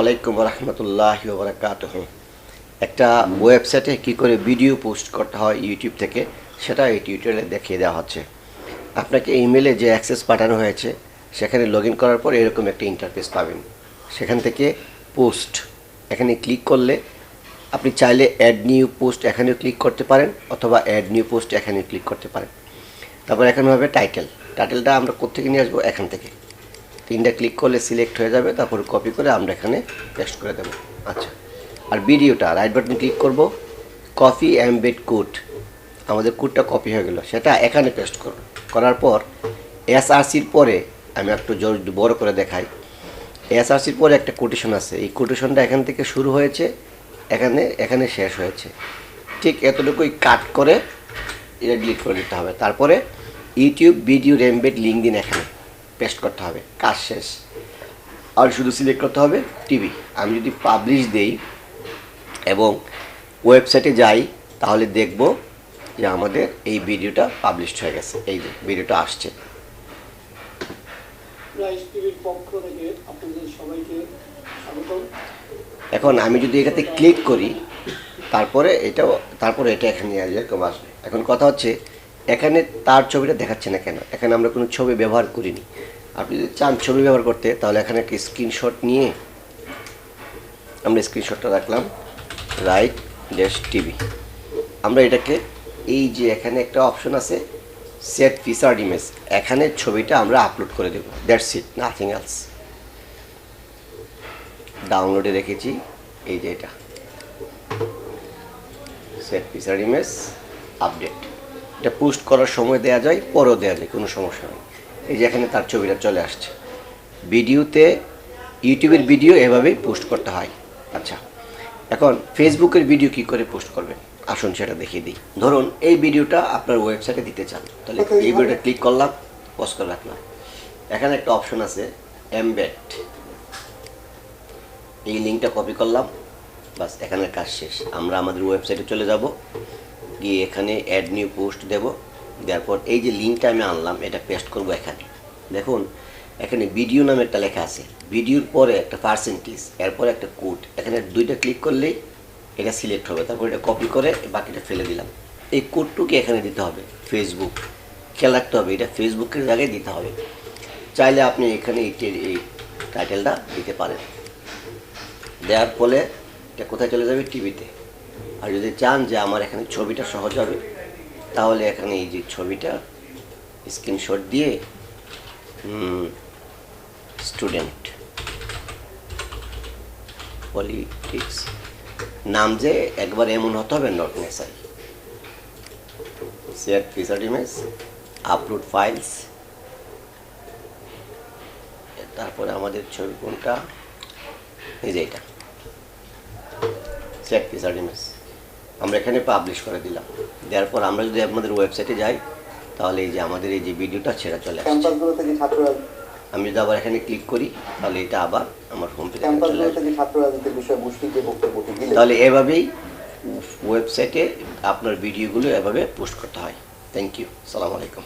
আলাইকুম রহমতুল্লাহ বরকাত একটা ওয়েবসাইটে কি করে ভিডিও পোস্ট করতে হয় ইউটিউব থেকে, সেটা এই টিউটোরিয়ালে দেখিয়ে দেওয়া হচ্ছে। আপনাকে ইমেলে যে অ্যাক্সেস পাঠানো হয়েছে, সেখানে লগ করার পর এরকম একটা ইন্টারফেস পাবেন। সেখান থেকে পোস্ট। এখানে ক্লিক করলে আপনি চাইলে অ্যাড নিউ পোস্ট এখানেও ক্লিক করতে পারেন, অথবা অ্যাড নিউ পোস্ট এখানেও ক্লিক করতে পারেন। তারপর এখানে হবে টাইটেল। টাইটেলটা আমরা কোথেকে নিয়ে আসব? এখান থেকে। তিনটা ক্লিক করলে সিলেক্ট হয়ে যাবে, তারপর কপি করে আমরা এখানে পেস্ট করে দেবো। আচ্ছা আর ভিডিওটা রাইট বাটন ক্লিক করব। কপি অ্যাম্বেড কোড আমাদের কোডটা কপি হয়ে গেল, সেটা এখানে পেস্ট করব করার পর এসআরসির পরে আমি একটু জোর বড় করে দেখাই। এসআরসির পরে একটা কোটেশন আছে, এই কোটেশনটা এখান থেকে শুরু হয়েছে, এখানে এখানে শেষ হয়েছে। ঠিক এতটুকুই কাট করে, এটা ডিলিট করে দিতে হবে। তারপরে ইউটিউব ভিডিও এমবেড লিঙ্ক দিন এখানে। পেস্ট করতে হবে কাজ শেষ। আর শুধু সিলেক্ট করতে হবে টিভি আমি যদি পাবলিশ দেই এবং ওয়েবসাইটে যাই তাহলে দেখব যে আমাদের এই ভিডিওটা পাবলিশড হয়ে গেছে। এই যে ভিডিওটা আসছে। এখন আমি যদি এটাতে ক্লিক করি তারপরে এটাও তারপরে এটা এখানে আসবে। এখন কথা হচ্ছে এখানে তার ছবিটা দেখাচ্ছে না কেন? এখানে আমরা কোনো ছবি ব্যবহার করিনি। আপনি যদি চান ছবি ব্যবহার করতে, তাহলে এখানে একটা স্ক্রিনশট নিয়ে আমরা স্ক্রিনশটটা রাখলাম। রাইট ড্যাশ টিভি আমরা এটাকে, এই যে এখানে একটা অপশন আছে সেট ফিচার্ড ইমেজ এখানে ছবিটা আমরা আপলোড করে দেবো। দ্যাটস ইট নাথিং এলস ডাউনলোডে রেখেছি। এই যে এটা। সেট ফিচার ইমেজ আপডেট এটা পোস্ট করার সময় দেওয়া যায় পরেও দেওয়া যায় কোনো সমস্যা নেই। এই যে এখানে তার ছবিটা চলে আসছে। ভিডিওতে ইউটিউবের ভিডিও এভাবেই পোস্ট করতে হয়। আচ্ছা এখন ফেসবুকের ভিডিও কি করে পোস্ট করবেন? আসুন সেটা দেখিয়ে দিই। ধরুন এই ভিডিওটা আপনার ওয়েবসাইটে দিতে চান। তাহলে এই ভিডিওটা ক্লিক করলাম পোস্ট করে রাখলাম এখানে একটা অপশন আছে এমবেড এই লিঙ্কটা কপি করলাম বাস এখানে কাজ শেষ। আমরা আমাদের ওয়েবসাইটে চলে যাব। গিয়ে এখানে অ্যাড নিউ পোস্ট দেব। দেওয়ার পর এই যে লিঙ্কটা আমি আনলাম, এটা পেস্ট করব এখানে। দেখুন, এখানে ভিডিও নামে একটা লেখা আছে। ভিডিওর পরে একটা পার্সেন্টেজ এরপরে একটা কোড এখানে দুইটা ক্লিক করলেই এটা সিলেক্ট হবে। তারপর এটা কপি করে বাকিটা ফেলে দিলাম। এই কোডটুকে এখানে দিতে হবে। ফেসবুক খেয়াল রাখতে হবে, এটা ফেসবুকের জায়গায় দিতে হবে। চাইলে আপনি এখানে এই টাইটেলটা দিতে পারেন। দেওয়ার ফলে এটা কোথায় চলে যাবে? টিভিতে আর যদি চান যে আমার এখানে ছবিটা সহজ হবে, তাহলে এখানে এই যে ছবিটা স্ক্রিনশট দিয়ে স্টুডেন্ট পলিটিক্স নাম যে একবার এমন হতে হবে not necessary share feature image upload files তারপরে আমাদের ছবি কোনটা? এই যে এটা। সেট ফিচার ইমেজ আমরা এখানে পাবলিশ করে দিলাম। দেওয়ার পর আমরা যদি আমাদের ওয়েবসাইটে যাই তাহলে এই যে আমাদের এই যে ভিডিওটা সেটা চলে আসছে। আমি যদি আবার এখানে ক্লিক করি তাহলে এটা আবার আমার হোম পেজে চলে আসবে। তাহলে এভাবেই ওয়েবসাইটে আপনার ভিডিওগুলো এভাবে পোস্ট করতে হয়। থ্যাংক ইউ সালাম আলাইকুম